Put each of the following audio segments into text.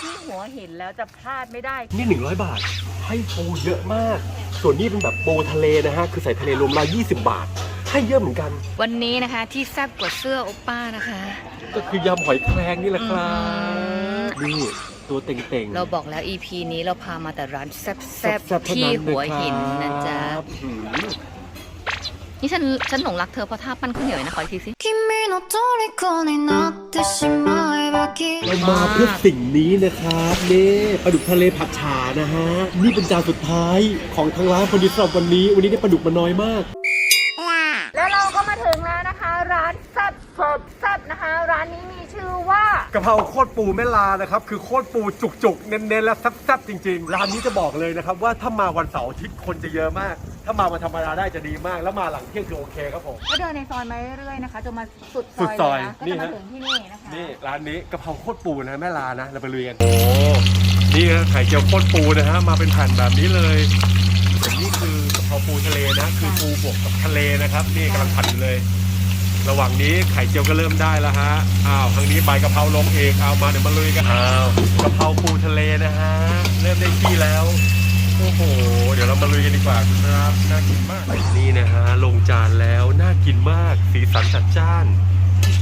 ที่หัวหินแล้วจะพลาดไม่ได้ นี่ 100 บาท ให้ปูเยอะมาก ส่วนนี้เป็นแบบปูทะเลนะฮะ คือใส่ทะเลรวมละ20 บาท ให้เยอะเหมือนกัน วันนี้นะคะที่แซ่บกว่าเสื้อโอป้านะคะ ก็คือยำหอยแครงนี่แหละครัอืบมนี่ตัวเต่งๆ เราบอกแล้ว EP นี้เราพามาแต่ร้านแซ่บแซ่บๆๆเท่าที่นั้นหัวเลยครับหินนะจ๊ะอืม นี่ฉันฉันหลงรักเธอเพราะท่าปั้นข้าวเหนียวนะขออีกทีสิ เรามาเพื่อสิ่งนี้นะครับเน่ปลาดุกทะเลผัดฉานะฮะ นี่เป็นจานสุดท้ายของทางร้านพอดีสำหรับวันนี้ วันนี้ได้ปลาดุกมาน้อยมาก แล้วเราก็มาถึงแล้วนะคะ ร้านแซับเฟิบแซับนะคะ ร้านนี้มีชื่อว่ากะเพราโคตรปูแม่ลานะครับ คือโคตรปูจุกๆ เน้นๆ และแซ่บๆ จริงๆ ร้านนี้จะบอกเลยนะครับ ว่าถ้ามาวันเสาร์อาทิตย์คนจะเยอะมาก ถ้ามาวันธรรมดาได้จะดีมาก แล้วมาหลังเที่ยงคือโอเคครับผม ก็เดินในซอยมาเรื่อยๆนะคะจนมาสุดซสุอดยซอยเลยนะก็จะมานี่ฮะ ถึงที่นี่นะคะนี่ร้านนี้กะเพราโคตรปูนะแม่ลานะเราไปลุยกันโอ้นี่นะไข่เจียวโคตรปูนะฮะมาเป็นแผ่นแบบนี้เลยแต่นี่คือกะเพราปูทะเลนะคือปูบวกกับทะเลนะครับ นี่กำลังผัดอยู่เลย ระหว่างนี้ไข่เจียวก็เริ่มได้แล้วฮะอ้าวทางนี้ใบกะเพราลงเองเอามาเดี๋ยวมาลุยกันอ้าวกะเพราปูทะเลนะฮะเริ่มได้ที่แล้ว โอ้โห เดี๋ยวเรามาลุยกันดีกว่าครับ น่ากินมาก นี่นะฮะ ลงจานแล้ว น่ากินมาก สีสันจัดจ้าน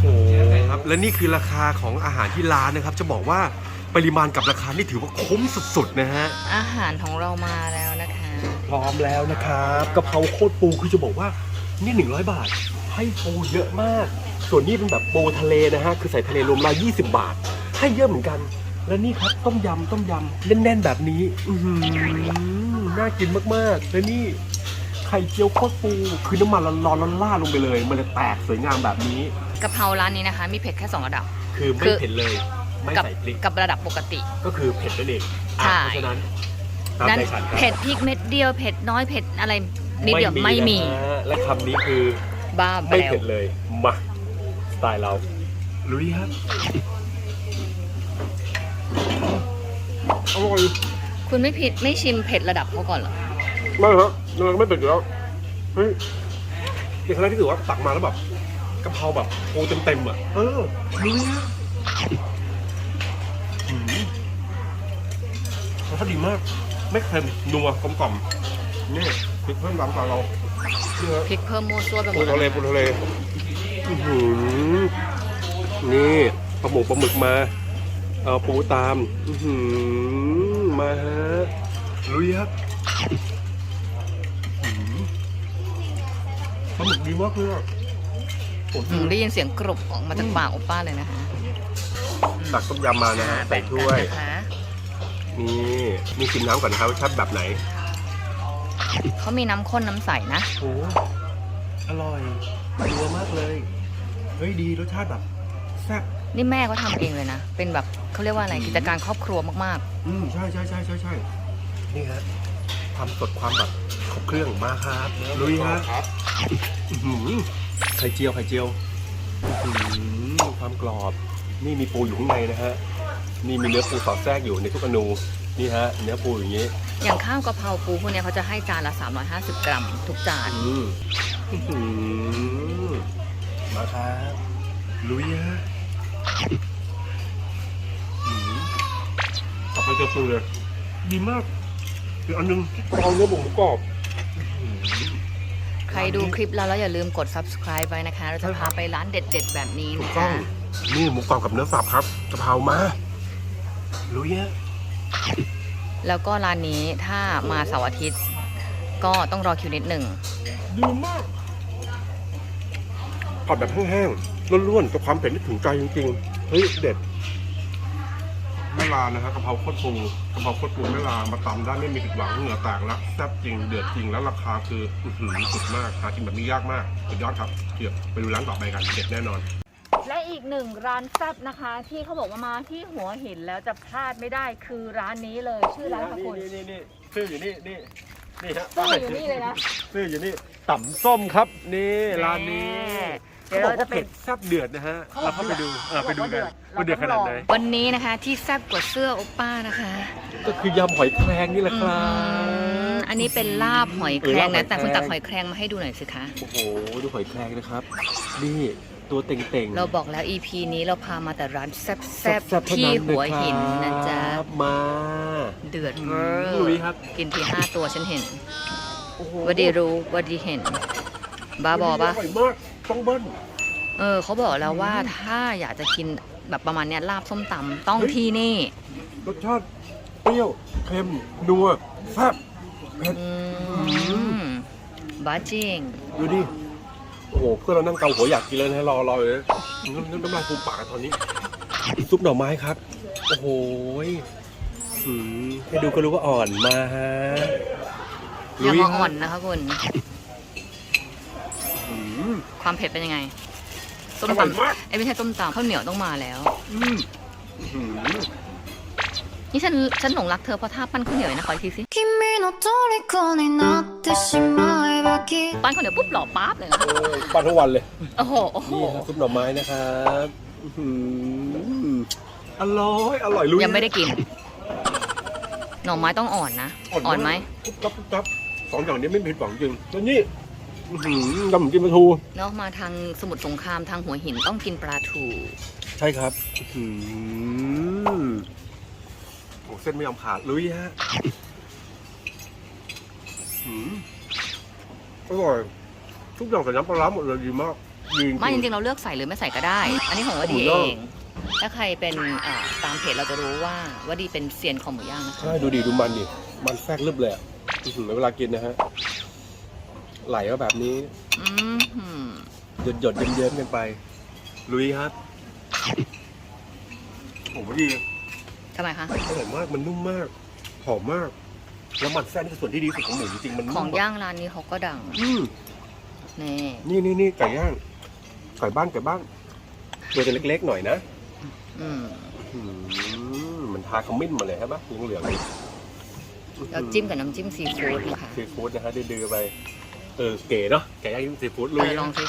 โอ้โหครับ และนี่คือราคาของอาหารที่ร้านนะครับ จะบอกว่าปริมาณกับราคานี่ถือว่าคุ้มสุดๆนะฮะ อาหารของเรามาแล้วนะคะ พร้อมแล้วนะครับกะเพราโคตรปูคือจะบอกว่านี่ 100 บาท ให้ปูเยอะมาก ส่วนนี้เป็นแบบปูทะเลนะฮะ คือใส่ทะเลรวมละ20 บาท ให้เยอะเหมือนกัน และนี่ครับต้มยำต้มยำแน่นๆแบบนี้ อือหือน่ากินมากๆและนี่ไข่เจียวโคตรปูคือน้ำมันร้อนๆล่าดลงไปเลย มันเลยแตกสวยงามแบบนี้ กะเพราร้านนี้นะคะ มีเผ็ดแค่สองระดับ คือไม่คือเผ็ดเลย ไม่กับใส่พริกกับระดับปกติ ก็คือเผ็ดนั่นเองอะใช่ เพราะฉะนั้นตามนั้นใจฉันครับเผ็ดพริกเม็ดเดียวเผ็ดน้อยเผ็ดอะไรนิดเดียวไม่มีนะฮะและคำนี้คือบ้าแบไม่วเผ็ดเลยมาสไตล์เราลุยครับ อร่อยคุณไม่ผิดไม่ชิมเผ็ดระดับเขาก่อนเหรอ ไม่ครับมันไม่เผ็ดอยู่แล้วเฮ้ยเป็นครั้งแรกที่ถือว่าตักมาแล้วแบบกะเพราแบบปูเต็มๆอะเออลุยฮะอืมรสชาติดีมาก ไม่เค็มนัวกลมกล่อมนี่พริกเพิ่มตามตาเรานี่ฮะ พริกเพิ่มมูซั่วไปหมปูดทะเลปูทะเลอื้อหือนี่ปลาหมูปลาหมึกมา เอาปูตามอื้อหือมาฮะลุยครับอื้อหือปลาหมึกดีมากเลยอะผมอืมได้ยินเสียงกรุบออกมาจากปากโอป้าเลยนะคะตักต้มยำมานะฮะใส่ถ้วยนะคะนี่นี่ชิมน้ำก่อนนะครับรสชาติแบบไหนเขามีน้ำข้นน้ำใสนะโอ้อร่อยดัวมากเลย เฮ้ยดีรสชาติแบบแซ่บ นี่แม่เขาทำเองเลยนะ เป็นแบบเขาเรียกว่าอะไร กิจการครอบครัวมากอืมใช่ใช่ใช่ใช่ใช่นี่ฮะความสดความแบบครบเครื่องมากครับลุยฮะอื้อหือไข่เจียวไข่เจียวอื้อหือความกรอบ นี่มีปูอยู่ข้างในนะฮะนี่มีเนื้อปูสอดแทรกอยู่ในทุกอนูนี่ฮะเนื้อปูอย่างนี้ๆ อย่างข้าวกะเพราปูพวกเนี้ยเขาจะให้จานละ 350 กรัม ทุกจาน อืมอื้อหือมาครับลุยฮะอื้อหือ ต่อไปเจอปูเลย ดีมากอีกอันหนึงที่กรองเนื้อหมูกรอบอื้อหือใครดูคลิปแล้วแล้วอย่าลืมกด subscribe ไว้นะคะ เราจะพาไปร้านเด็ด ๆ แบบนี้ถูกนะต้อคะงนี่หมูกรอบกับเนื้อสับครับกะเพรามาลุยฮะแล้วก็ร้านนี้ถ้ามาเสาร์อาทิตย์ ก็ต้องรอคิวนิดหนึ่ง ดีมากผัดแบบแห้งๆ ล้วนๆกับความเผ็ดที่ถึงใจจริงๆเฮ้ยเด็ดแม่ลานะฮะกะเพราโคตรปูกะเพราโคตรปูแม่ลามาตำได้ไม่มีผิดหวังเหงื่อแตกแล้วแซ่บจริงเดือดจริงแล้วราคาคืออื้อหือสุดมากหากินแบบนี้ยากมากสุดยอดครับเดี๋ยวไปดูร้านต่อไปกันเด็ดแน่นอน และอีกหนึ่งร้านแซ่บนะคะ ที่เขาบอกว่ามาที่หัวหินแล้วจะพลาดไม่ได้คือร้านนี้เลยชื่อร้านค่ะคุณนี่นี่นี่ชื่ออยู่นี่นี่นี่ฮะชื่ออยู่นี่เลยนะชื่ออยู่นี่ต่ำส้มครับ นี่ร้านนี้ เดี๋ยวเราจะเป็นขบอกว่ผ็ดแซ่บเดือดนะฮะเราเข้าไปดูเออไปดูกันเราว่าเดือดขนาดไหนวันนี้นะคะที่แซ่บกว่าเสื้อโอป้านะคะ ก็คือยำหอยแครงนี่แหละครัอืมบอันนี้เป็นลาบหอยแครงเออลาบหอยนะ แต่คุณแครงตักหอยแครงมาให้ดูหน่อยสิคะโอ้โหดูหอยแครงนะครับ นี่ตัวเต่งๆ เราบอกแล้ว EP นี้เราพามาแต่ร้านแซ่บแซ่บๆเท่าๆที่นั้นหัวหินนะจ๊ะครับมาเดือดเวอลุยร์ครับกินทีห้าตัวฉันเห็นโอ้โหว่าดีรู้ว่าดีเห็นบ้าบอปะร่อยมาก ต้องเบิ้ลเออเขาบอกแล้วว่าถ้าอยากจะกินแบบประมาณเนี้ยลาบส้มตำต้องเฮ้ยที่นี่รสชาติเปรี้ยวเค็มนัวแซ่บเผ็ดอืมบ้าจริง ดูดิโอ้โหเพื่อนเรานั่งเกาหัวอยากกินแล้วนะรอรอเลยน้ำน้ำน้ำลายฟูมปากกันตอนนี้ซุปหน่อไม้ครับ โอ้โหยหืมให้ดูก็รู้ว่าอ่อนมาฮะยังลุอ่อนนะคะคุณหืม ความเผ็ดเป็นยังไง ส้ม อร่อย ตำ มาก ไอ้ยไม่ใช่ส้มตำข้าวเหนียวต้องมาแล้ว อืมอื้อหือ นี่ฉันฉันหลงรักเธอเพราะท่าปั้นข้าวเหนียวนะขออีกทีสิ 君の虜になってしまえばきっと ปั้นข้าวเหนียวปุ๊บหล่อป๊าบเลยนะ โอ้ปั้นทั้งวันเลย โอ้โหโอ้โห นี่ครับซุปหน่อไม้นะครับอื้อหืออร่อย อร่อยลุย ยังไม่ได้กิน หน่อไม้ต้องอ่อนนะ อ่อนไหม กุ๊บกับกุ๊บกับสองอย่างนี้ไม่ผิดหวังจริงแล้วนี่ อื้อหือกำลังกินปลาทู เนาะมาทางสมุทรสงครามทางหัวหินต้องกินปลาทูใช่ครับอื้อหือโอ้เส้นไม่ยอมขาดลุยฮะอื้อหืออร่อยทุกอย่างใส่น้ำปลาร้าหมดเลยดีมากดีจริง ไม่จริงๆเราเลือกใส่หรือไม่ใส่ก็ได้ อันนี้ของวดีหมูเอย่างงถ้าใครเป็นอ่าตามเพจเราจะรู้ว่าวดีเป็นเซียนของหมูย่างนะคะ ใช่ดูดิดูมันดิมันแทรกลึบเลยอะอื้อหือเวลากินนะฮะ ไหลมาแบบนี้อืมหืมหยดหยดๆเยิ้มๆกันไป ลุยครับโอ้โหดีทำไมคะ อร่อยมากมันนุ่มมาก หอมมาก แล้วมันแทรกนี่คือส่วนที่ดีที่สุดของหมูจริงๆมันนุ่มของแบบย่างร้านนี้เขาก็ดัง อืมนี่ นี่นี่นี่ไก่ย่างไก่บ้านไก่บ้านตัวจะเล็กๆหน่อยนะอืมอืมมันทาขมิ้นมาเลยใช่ปะเหลืองๆนี่แล้วจิ้มกับน้ำจิ้มซีฟู้ดนะคะ ซีฟู้ดนะฮะดื้อๆไป เออเก๋เนาะไก่ย่างจิ้มซีฟู้ดลุเอยอลองสิ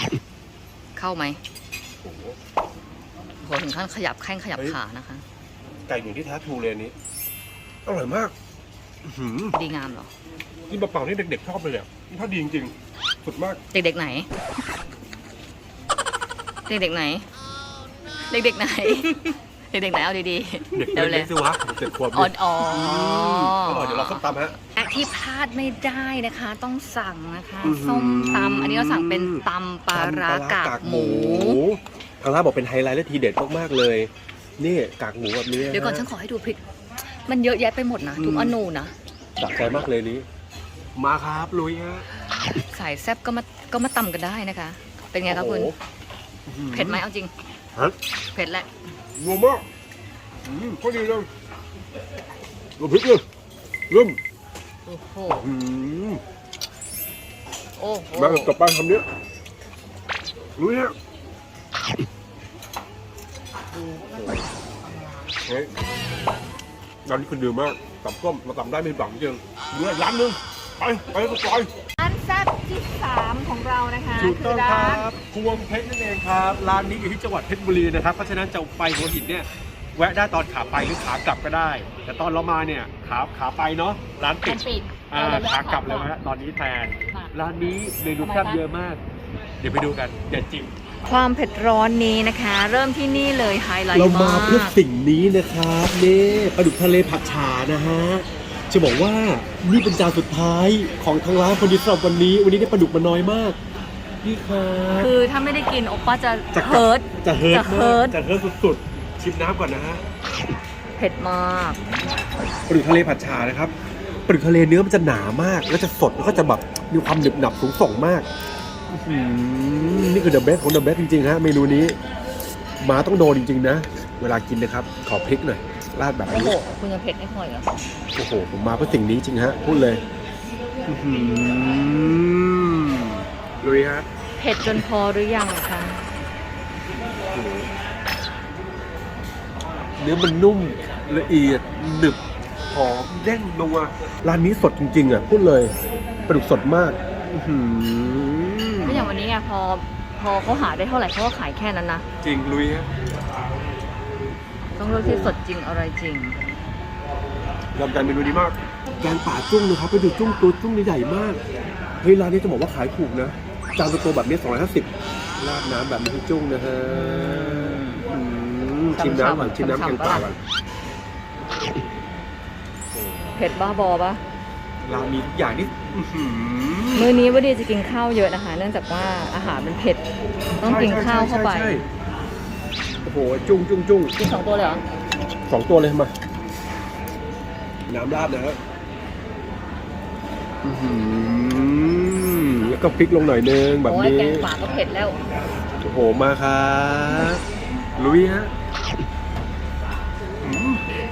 เข้าไหมโอ้โหโหถึงขั้นขยับแข้งขยับเฮ้ยขานะคะ ไก่หนึ่งที่แท้ทรูเลยอันนี้ อร่อยมากอื้อหือดีงามเหรอกินเปล่าๆนี่เด็กๆชอบเลยอะถ้าดีจริงๆสุดมาก เด็กๆไหน เด็กๆไหน เด็กๆไหน เด็กๆไหนเอาดีเด็กๆเล็เร็กวๆสิวะเจ็ดขวบๆอ๋ออ๋ออร่อยเดี๋ยวเราส้มตำฮะและ ที่พลาดไม่ได้นะคะ ต้องสั่งนะคะอื้อหือ ส้มตำอันนี้เราสั่งเป็นตำปลาร้ากากหมู ทางร้านบอกเป็นไฮไลท์และทีเด็ดมากๆเลย นี่กากหมูแบบนี้ะฮะเดี๋ยวก่อนฉันขอให้ดูพริก มันเยอะแยะไปหมดนะทุกอืมอนูนะดักใจมากเลยนี้ มาครับลุยฮะสายแซ่บก็มาก็มาตำกันได้นะคะ เป็นไงครับคุณ โอ้โเผ็ดไหมเอาจริงฮะ เผ็ดแหละ นัวมากอืมก็ดีเลยรวมพริกเลยเริ่ม โอ้โหอืมโอ้โหมากับป้านคำเนี้ยลุยฮะเฮ้ยร้านนี้คือดีมากตับต้มมาตำได้ไม่ผิดหวังจริงเนื้อร้านหนึงไปไปไปไปร้านแซ่บที่3ของเรานะคะถูกคืต้อองคร้ารันบพวงเพชรนั่นเองครับ ร้านนี้อยู่ที่จังหวัดเพชรบุรีนะครับ เพราะฉะนั้นจะไปหัวหินเนี่ย แวะได้ตอนขาไปหรือขากลับก็ได้ แต่ตอนเรามาเนี่ยขาขาไปเนาะร้านปิมัดนปิดอ่าเออเดี๋ยวขากลับแล้วแวะฮะตอนนี้แทนค่ะร้านนี้เมนูแซ่บเยอะมาก เดี๋ยวไปดูกันอย่าจิบความเผ็ดร้อนนี้นะคะ เริ่มที่นี่เลยไฮไลท์เรามามากเพื่อสิ่งนี้นะครับนี่ปลาดุกทะเลผัดฉานะฮะจะบอกว่านี่เป็นจานสุดท้ายของทางร้านพอดีสำหรับวันนี้ วันนี้ได้ปลาดุกมาน้อยมากนี่ครับคือถ้าไม่ได้กินโอป้าจะจะเฮิร์ตจะเฮิร์ตจะเฮิร์ตมากจะเฮิร์ตสุดๆ ชิมน้ำก่อนนะฮะเผ็ดมากปลาดุกทะเลผัดชานะครับปลาดุกทะเลเนื้อมันจะหนามาก แล้วจะสดแล้วก็จะแบบมีความหนึบหนับสูงส่งมากอื้อหือนี่คือเดอะเบสของเดอะเบสจริงๆฮะเมนูนี้หมาต้องโดนจริงๆนะ เวลากินนะครับ ขอพริกหน่อยราดแบบโอ้นี้โหคุณยังเผ็ดไม่พออีกเหรอโอ้โหผมมาเพื่อสิ่งนี้จริงฮะพูดเลยอื้อหือลุยฮะเผ็ดจนพอหรือยังคะโอ้โห เนื้อมันนุ่มละเอียดหนึบหอมเด้งนัวร้านนี้สดจริง ๆ อะ พูดเลยปลาดุกสดมากอื้อหือก็อย่างวันนี้ไงพอพอเขาหาได้เท่าไหร่เขาก็ขายแค่นั้นนะ จริงลุยฮะต้องเลือกที่สดจริงอะไรจริง ยอมใจเมนูดีมากแกงป่าจุ้งนะครับไปดูจุ้งตัวจุ้งใหญ่ๆมากเฮ้ยร้านนี้จะบอกว่าขายถูกนะจานโตๆแบบนี้250ราดน้ำแบบมีจุ้งนะฮะอืม ชิมน้ำก่อนชิมน้ำแกงป่าก่อนเผ็ดบ้าบอปะร้านมีทุกอย่างนี่อื้อหือมื้อนี้วดีจะกินข้าวเยอะนะคะ เนื่องจากว่าอาหารมันเผ็ด ต้องกินข้าวเข้าไปใช่ใช่ใช่โอ้โห จุ้งจุ้งจุ้งกินสองตัวเลยเหรอสองตัวเลยมา น้ำราดนะฮะอื้อหือแล้วก็พริกลงหน่อยนึงแบบโอ้ยนี้แกงป่าก็เผ็ดแล้ว โอ้โห มาครับลุยฮะ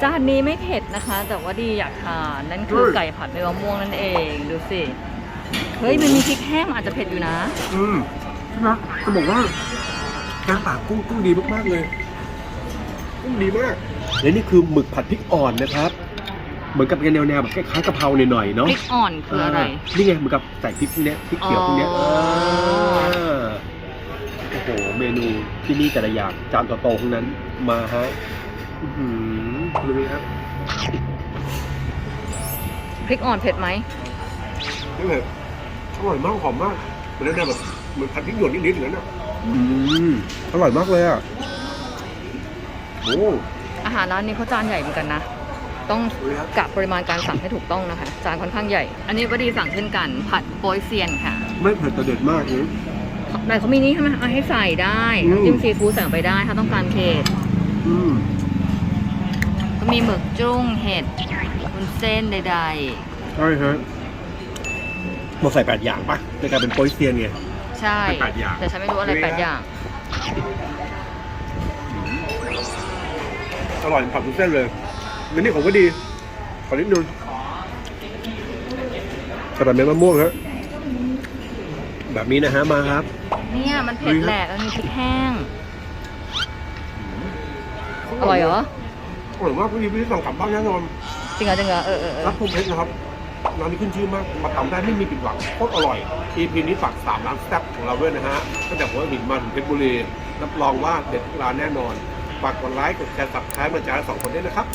จานนี้ไม่เผ็ดนะคะ แต่ว่าดีอยากทานนั่นคือไก่ผัดใบมะม่วงนั่นเองดูสิเฮ้ยมันมีพริกแห้งมันอาจจะเผ็ดอยู่นะ อืมนะจะบอกว่าแกงป่ากุ้งกุ้งดีมากๆเลยกุ้งดีมากและนี่คือหมึกผัดพริกอ่อนนะครับ เหมือนกับแนวแนวๆแบบคล้ายๆกะเพราหน่อยๆเนาะพริกอ่อนคืออะไรเนี่ไงเหมือนกับใส่พริกพวกเนี้ยพริกเขียวพวกเนี้ยอ๋อเออโอ้โหเมนูที่นี่แต่ละอย่างจานโตๆทั้งนั้นมาฮะอื้ อหือดูดิครับพริกอ่อนเผ็ดไหมนี่เลยอร่อยมากหอมมากเหมือนแนวแบบเหมือนผัดพริกหยวกนิดๆอย่างนั้นอะอืมอร่อยมากเลยอะโอ้อาหารร้านนี้เขาจานใหญ่เหมือนกันนะ ต้องกะปริมาณการสั่งให้ถูกต้องนะคะ จานค่อนข้างใหญ่ อันนี้วดีสั่งเช่นกัน ผัดโปยเซียนค่ะ ไม่เผ็ดแต่เด็ดมากเลย แต่เขามีนี่ใช่ไหมเอาให้ใส่ได้อืม น้ำจิ้มซีฟู้ดสั่งไปได้ ถ้าต้องการเผ็ดอืม ก็มีหมึกจุ้งเห็ดวุ้นเส้นใดใช่ฮะมาใส่แปดอย่างปะจะกลายเป็นโปยเซียนไง ๆ ใช่ เป็นแปดอย่าง แต่ฉันไม่รู้อะไรใช่ไหมแปดอย่าง อร่อยผัดทุกเส้นเลยอันนี้ของก็ดี ขอนิดนึงกระดาษเม็ดมะม่วงฮะแบบนี้นะฮะมาครับ เนี่ยมันเผ็ดลุยครับแหละแล้วมีพริกแห้ง อร่อยเหรออ ร่อยมากพี่พี่สั่งกลับบ้านแน่นอนจริงเหรอจริงเหรอเออเออเออรับพรหมเพชรนะครับร้านนี้ขึ้นชื่อมากมาทำได้ไม่มีผิดหวังโคตรอร่อย EP นี้ฝากสามร้านแซ่บของเราด้วยนะฮะตั้งแต่หัวหินมาถึงเพชรบุรีรับรองว่าเด็ดทุกร้านแน่นอนฝากกดไลค์กดแชร์สับท้ายมาจ้าสองคนด้วยนะครับ